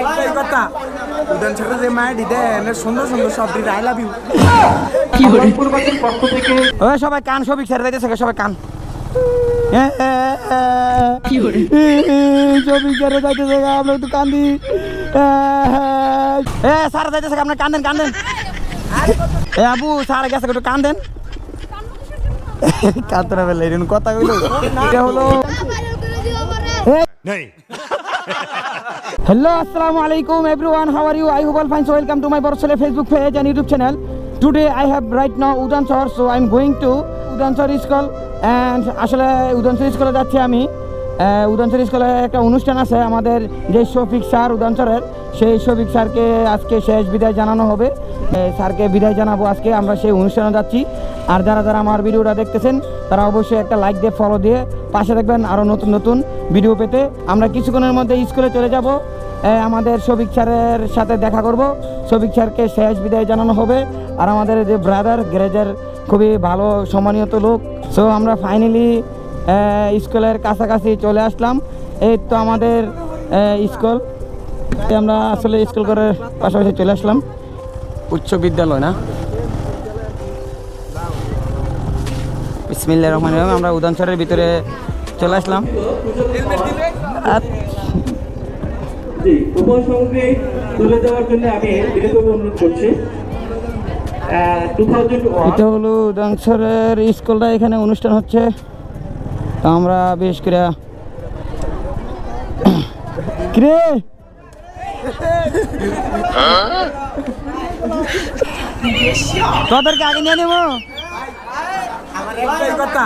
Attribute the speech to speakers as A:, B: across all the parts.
A: একটাই কথা। উদান ছেড়ে যে মায়ের সুন্দর সুন্দর সব আই লাভ ইউ
B: পূর্বাচল পক্ষ থেকে
A: ওই সবাই কান সবই ছেড়ে দিতেছে সবাই কান। ছেড়ে আমরা কান্দি। এ যাইতেছে কান্দেন কান্দেন। এ আবু স্যার গেছে একটু কান্দেন। কাতরা বেলা এরকম কথা কইলো। এটা হলো Hello, Assalamu alaikum everyone. How are you? I hope all fine. So welcome to my Borsole Facebook page and YouTube channel. Today I have right now Udansor, so I'm going to Udansor School and আসলে উদানসর স্কুলে যাচ্ছি আমি আহ, স্কুলে একটা অনুষ্ঠান আছে আমাদের যে শফিক স্যার উদানসরের সেই শফিক স্যারকে আজকে শেষ বিদায় জানানো হবে। স্যারকে বিদায় জানাব আজকে আমরা সেই অনুষ্ঠানে যাচ্ছি। আর যারা যারা আমার ভিডিওটা দেখতেছেন তারা অবশ্যই একটা লাইক দিয়ে ফলো দিয়ে পাশে দেখবেন আরও নতুন নতুন ভিডিও পেতে। আমরা কিছুক্ষণের মধ্যে স্কুলে চলে যাব। আমাদের সবিক স্যারের সাথে দেখা করব। সবিক স্যারকে শেষ বিদায় জানানো হবে। আর আমাদের যে ব্রাদার গ্যারেজের খুবই ভালো সম্মানিত লোক। সো আমরা ফাইনালি স্কুলের কাছাকাছি চলে আসলাম। এই তো আমাদের স্কুল। তো আমরা আসলে স্কুল করে পাশাপাশি চলে আসলাম। উচ্চ বিদ্যালয় না? বিসমিল্লা রহমান রহিম আমরা উদানসরের ভিতরে চলে আসলাম।
B: জি উপহার সামগ্রী তুলে দেওয়ার জন্য আমি বিনীতভাবে অনুরোধ করছি।
A: এটা হলো ডান্সারের স্কুলটা এখানে অনুষ্ঠান হচ্ছে। তো আমরা বেশ করে কিরে? তোদেরকে আগে নিয়ে নেব? কথা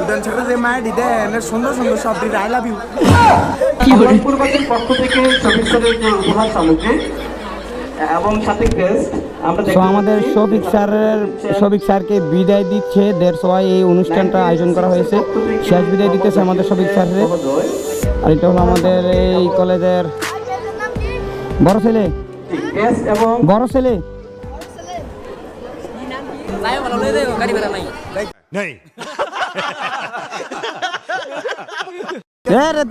A: উদান ছেড়ে যে মায়ের দিতে সুন্দর সুন্দর সব দিতে আই লাভ ইউ
B: পক্ষ থেকে সবিস্তারের উপহার সামগ্রী
A: তো আমাদের শফিক স্যারের শফিক স্যারকে বিদায় দিচ্ছে দেড় সবাই এই অনুষ্ঠানটা আয়োজন করা হয়েছে। শেষ বিদায় দিতেছে আমাদের শফিক স্যারের। আর এটা হলো আমাদের এই কলেজের বড় ছেলে। বড় ছেলে।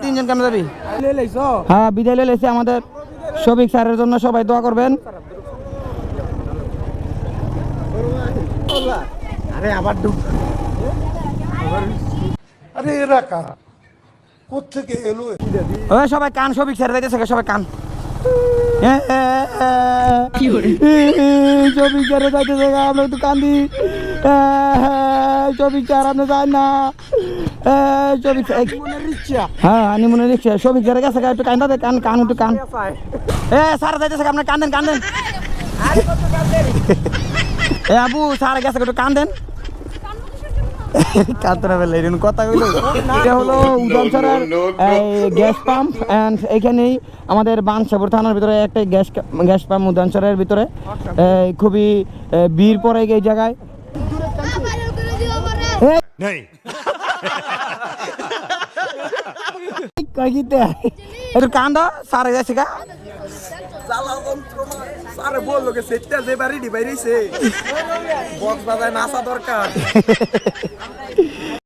A: তিনজন কেন যাবি? হ্যাঁ বিদায় লে লেছে আমাদের শফিক স্যারের জন্য সবাই দোয়া করবেন।
C: আরে আবার ডুব। আরে এরা কারা? কোথেকে এলো
A: ও সবাই কান শফিক স্যার যাইতেছে সবাই কান। যাইতেছে আমরা একটু কান্দি। শফিক স্যার আপনি যান না। হ্যাঁ হানিমুনের রিক্সা। একটু কান্দা দে কান কান একটু কান। এ স্যার যাইতেছে আপনার কান্দেন কান্দেন এ আবু স্যার গেছে একটু কান্দেন কাতরা বেলা এরকম কথা কইলো। এটা হলো উদানসরের গ্যাস পাম্প অ্যান্ড এখানেই আমাদের বানসাপুর থানার ভিতরে একটা গ্যাস গ্যাস পাম্প উদানসরের ভিতরে। এই, খুবই বীর ভিড় পড়ে এই জায়গায়। এই, কই গিতে একটু কান্দ সারে যাচ্ছে গা
D: আরে বলল কে সেটটা যে বাড়ি ডিবাই রইছে বক্স বাজায় নাচা দরকার